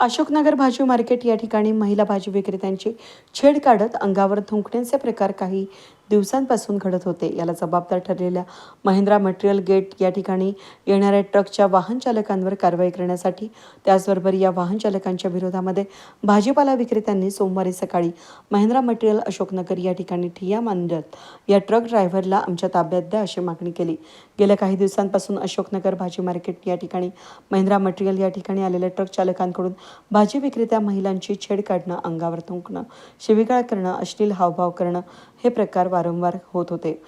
अशोकनगर भाजी मार्केट या ठिकाणी महिला भाजी विक्रेत्यांची छेड काढत अंगावर थुंकण्याचे प्रकार काही दिवसांपासून घडत होते. याला जबाबदार ठरलेल्या महिंद्रा मटेरियल गेट या ठिकाणी येणाऱ्या ट्रकच्या वाहन चालकांवर कारवाई करण्यासाठी त्याचबरोबर या वाहन चालकांच्या विरोधामध्ये भाजीपाला विक्रेत्यांनी सोमवारी सकाळी महिंद्रा मटेरियल अशोकनगर या ठिकाणी ठिया मांडत या ट्रक ड्रायव्हरला आमच्या ताब्यात द्या अशी मागणी केली. गेल्या काही दिवसांपासून अशोकनगर भाजी मार्केट या ठिकाणी महिंद्रा मटेरियल या ठिकाणी आलेल्या ट्रक चालकांकडून भाजी विक्रेत्या महिलांची छेड काढणं अंगावर थुंकणं शिवीगाळ करणं अश्लील हावभाव करणं हे प्रकार वारंवार होत होते.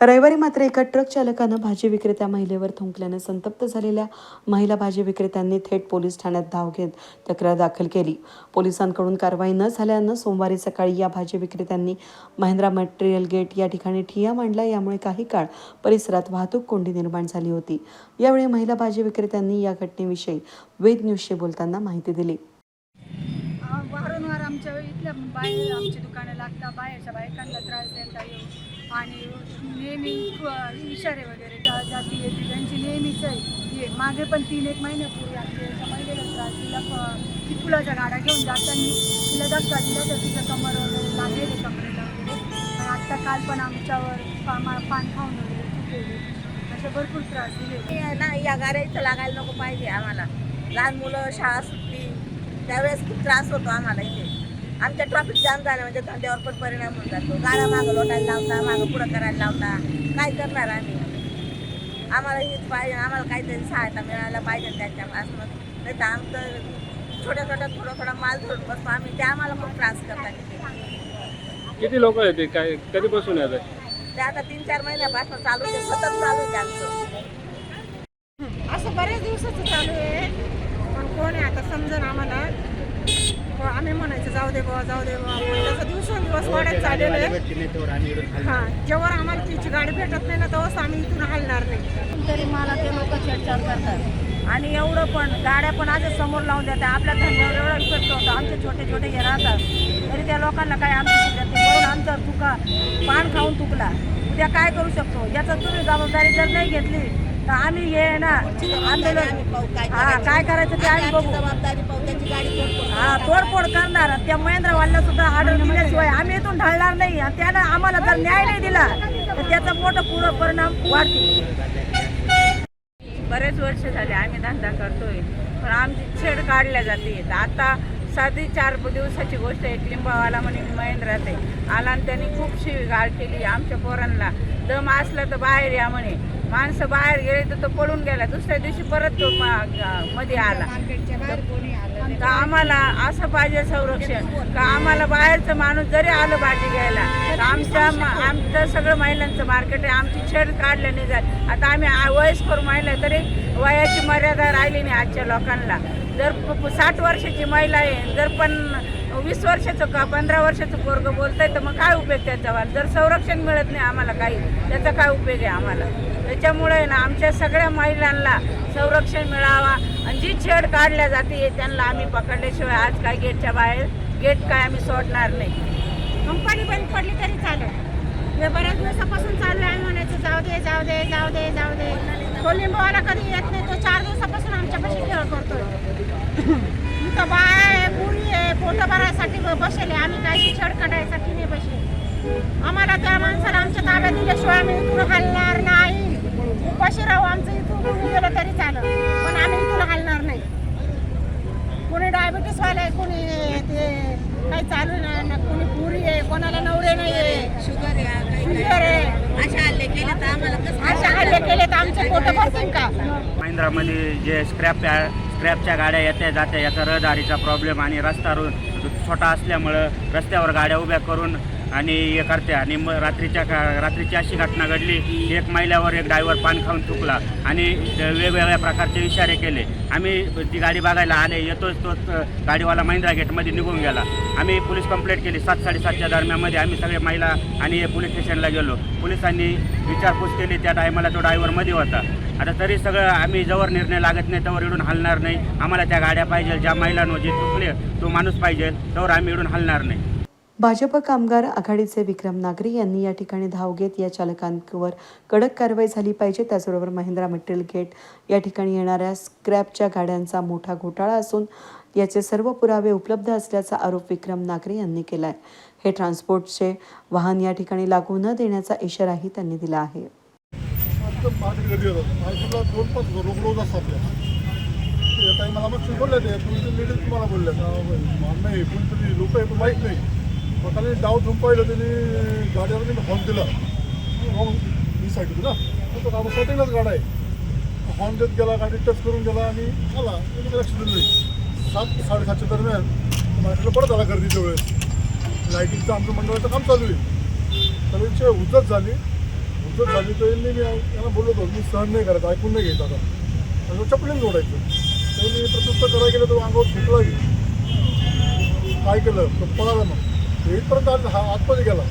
रविवारी मात्र एका ट्रक चालकानं भाजी विक्रेत्या महिलेवर थुंकल्यानं संतप्त झालेल्या महिला भाजी विक्रेत्यांनी थेट पोलीस ठाण्यात धाव घेत तक्रार दाखल केली. पोलिसांकडून कारवाई न झाल्यानं सोमवारी सकाळी या भाजी विक्रेत्यांनी महिंद्रा मटेरियल गेट या ठिकाणी ठिया मांडला. यामुळे काही काळ परिसरात वाहतूक कोंडी निर्माण झाली होती. यावेळी महिला भाजी विक्रेत्यांनी या घटनेविषयी वेद न्यूजशी बोलताना माहिती दिली. आपल्या बाहेर आमची दुकानं लागतात बाहेरच्या बायकांना त्रास देता येऊ. आणि नेहमी इशारे वगैरे जाती येते त्यांची नेहमीच आहे. हे मागे पण तीन एक महिन्यापूर्वी आमच्या एका महिलेला त्रास तिला ती फुलाच्या गाड्या घेऊन जाताना तिला धक्का दिला तर तिचं कमर वगैरे लागेल कमरेला वगैरे आत्ता काल पण आमच्यावर पामा पान खाऊन वगैरे असे भरपूर त्रास दिले. हे आहे ना या गाड्याचं लागायला नको पाहिजे आम्हाला. लहान मुलं शाळा सुटली त्यावेळेस खूप त्रास होतो आम्हाला इथे. आमच्या ट्रॉफिक जाम झालं म्हणजे धंद्यावर पण परिणाम होऊन जातो. गाड्या मागं लोटायला लावता मागं पुढं करायला लावता. काय करणार आम्ही? आम्हाला हेच पाहिजे आम्हाला काहीतरी सहायता मिळायला पाहिजे त्याच्यापासून. नाही तर आमचं छोट्या छोट्या थोडा थोडा माल धरून बसतो. आम्ही ते आम्हाला खूप त्रास करतात किती लोक येते काय कधीपासून येत आहे ते आता तीन चार महिन्यापासून चालू आहे. सतत चालू आहे त्यांचं असं बऱ्याच दिवसाचं चालू आहे. पण कोण आहे आता? समजा आम्हाला. हो, आम्ही म्हणायचं जाऊ दे बाबा जाऊ दे बाबा पण दिवस दिवसेंदिवस वाढत चाललेलं आहे. हां जेव्हा आम्हाला तिची गाडी भेटत नाही ना तेव्हाच आम्ही इथून हलणार नाही. तरी मला ते लोक छेडछाड करतात. आणि एवढं पण गाड्या पण आज समोर लावून देतात. आपल्या धंद्यावर एवढा इफेक्ट होतो. आमचे छोटे छोटे हे राहतात. तरी त्या लोकांना काय आमची म्हणून आमचा तुका पान खाऊन तुकला. उद्या काय करू शकतो? याचं तुम्ही जबाबदारी जर नाही घेतली तर आम्ही हे ना आंदोलन. हा काय करायचं ते आम्ही बघू. हा तोडफोड करणार. त्या महेंद्रवाडला सुद्धा ऑर्डर दिल्याशिवाय आम्ही इथून ढळणार नाही. आणि त्यानं आम्हाला जर न्याय नाही दिला तर त्याचा मोठा पुढं परिणाम वाढतील. बरेच वर्ष झाले आम्ही धंदा करतोय पण आमची छेड काढल्या जाते. आता साधी चार दिवसाची गोष्ट आहे. लिंबावाला म्हणे महेंद्रात आहे. आला आणि त्यांनी खूप शिवीगाळ केली आमच्या पोरांना. दम असला तर बाहेर या म्हणे. माणसं बाहेर गेले तर तो पळून गेला. दुसऱ्या दिवशी परत तो मध्ये आला. तर आम्हाला असं पाहिजे संरक्षण? का आम्हाला बाहेरचं माणूस जरी आलं भाजी घ्यायला तर आमच्या आमचं सगळं महिलांचं मार्केट आहे. आमची छेड काढलं नाही जात आता आम्ही वयस्कर महिला तरी वयाची मर्यादा राहिली नाही आजच्या लोकांना. जर साठ वर्षाची महिला आहे. जर पण वीस वर्षाचं का पंधरा वर्षाचं पोरगं बोलतंय तर मग काय उपयोग त्याचा? जर संरक्षण मिळत नाही आम्हाला काही त्याचा काय उपयोग आहे आम्हाला? त्याच्यामुळे ना आमच्या सगळ्या महिलांना संरक्षण मिळावा. आणि जी छेड काढल्या जाते त्यांना आम्ही पकडल्याशिवाय आज काय गेटच्या बाहेर गेट काय आम्ही सोडणार नाही. कंपनी बंद पडली तरी चालेल. हे बऱ्याच दिवसापासून चालू आहे म्हणायचं जाऊ दे जाऊ दे जाऊ दे जाऊ दे. तो लिंबवाला कधी येत नाही तो चार दिवसापासून आमच्यापाशी खेळ करतोय इथं बाय आहे पुरी आहे पोटं भरायसाठी बसेल. आम्ही काही छड काढायसाठी नाही बसेल. आम्हाला त्या माणसाला आमच्या ताब्यात दिल्याशिवाय आम्ही इथून हलणार नाही. उपाशी राहू आमचं इथून गेलं तरी चालेल पण आम्ही इथून हलणार नाही. कोणी डायबिटीसवाले आहे कोणी ते काही चालू नाही कोणी पुरी आहे कोणाला नवरे नाही आहे शुगर आहे अशा हल्ले केले तर आम्हाला कसं अशा हल्ले केले तर आमचे पोट भरतील का? महिंद्रामध्ये जे स्क्रॅप स्क्रॅपच्या गाड्या येत्या जात्या याचा रहदारीचा प्रॉब्लेम आणि रस्ता छोटा असल्यामुळं रस्त्यावर गाड्या उभ्या करून आणि हे करते. आणि मग रात्रीच्या का रात्रीची अशी घटना घडली की एक महिलावर एक ड्रायव्हर पान खाऊन थुकला आणि वेगवेगळ्या प्रकारचे इशारे केले. आम्ही ती गाडी बघायला आले येतोच तोच गाडीवाला महिंद्रा गेटमध्ये निघून गेला. आम्ही पोलीस कंप्लेंट केली. सात साडेसातच्या दरम्यानमध्ये आम्ही सगळे महिला आणि पोलीस स्टेशनला गेलो. पोलिसांनी विचारपूस केली. त्या टायमाला तो ड्रायव्हरमध्ये होता. आता तरी सगळं आम्ही जवळ निर्णय लागत नाही तवर इडून हलणार नाही. आम्हाला त्या गाड्या पाहिजे. ज्या महिलांवर जे चुकले तो माणूस पाहिजे. तवर आम्ही इडून हलणार नाही. भाजप कामगार आघाडीचे विक्रम नागरी यांनी या ठिकाणी धाव घेत या चालकांवर कडक कारवाई झाली पाहिजे. त्याचबरोबर महिंद्रा मटेरियल गेट या ठिकाणी येणाऱ्या स्क्रॅपच्या गाड्यांचा मोठा घोटाळा असून याचे सर्व पुरावे उपलब्ध असल्याचा आरोप विक्रम नागरी यांनी केला आहे हे ट्रान्सपोर्टचे वाहन या ठिकाणी लागू न देण्याचा इशाराही त्यांनी दिला आहे. मला मग बोलले ते. तुमचे लेडीज तुम्हाला बोलल्या का नाही कोणतरी लोक आहे पण माहीत नाही. मग त्याने डाव पाहिलं त्यांनी गाड्यावर त्यांनी हॉर्न दिला. हॉर्न ही साईड होती ना. तो गाडा सेटिंगलाच गाडा आहे. हॉर्न देत गेला गाडी टच करून गेला आणि आला. त्यांनी लक्ष दिलं सात साडेसातच्या दरम्यान मार्केटला परत आला गर्दीच्या वेळेस. लाईटिंगचं आमचं मंडळाचं काम चालू आहे. तर उजत झाली. उज्जत झाली तर यांनी मी यांना बोललो होतो मी सहन नाही करायचं ऐकून नाही घ्यायचं आता. आणि चपलीने जोडायचं. त्यांनी प्रत्युत्तर करायला गेलं तर अंगावर फुटला काय केलं? तर पळाला मग. इथपर्यंत आज हा आतमध्ये गेला.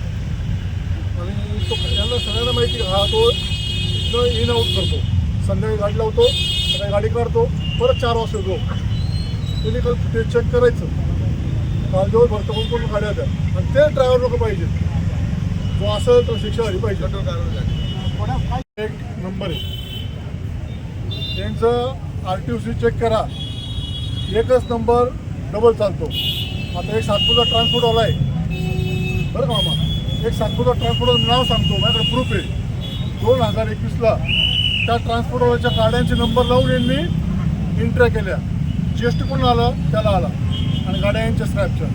आणि तो यांना सगळ्यांना माहिती आहे, हा तो इथनं इन आउट करतो. संध्याकाळी गाडी लावतो सकाळी गाडी काढतो परत चार वाजता येतो. त्यांनी काल फुटेज चेक करायचं. काल जेव्हा भरतं कोण कोण गाड्या द्या आणि ते ड्रायव्हर लोक पाहिजे. जो असेल तर शिक्षा झाली. पाहिजे एक नंबर आहे. त्यांचं आर टी सी चेक करा. एकच नंबर डबल चालतो. आता एक सातपूरचा ट्रान्सपोर्टवाला आहे. बरं का मामा? एक सांगतो ट्रान्सपोर्टरचं नाव सांगतो माझ्याकडे प्रूफ आहे. दोन हजार एकवीसला त्या ट्रान्सपोर्टरच्या गाड्यांचे नंबर लावून यांनी एंट्र्या केल्या. जी एस टी कोण आला? त्याला आला. आणि गाड्या यांच्या स्क्रॅपच्या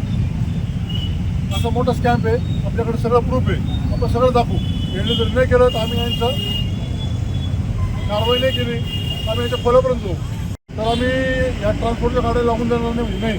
असा मोठा स्कॅम्प आहे. आपल्याकडे सगळं प्रूफ आहे. आपण सगळं दाखवू. यांनी जर नाही केलं तर आम्ही यांचं कारवाई नाही केली. आम्ही याच्या खोल्यापर्यंत जाऊ. तर आम्ही या ट्रान्सपोर्टच्या गाड्या लागून देणार नाही नाही.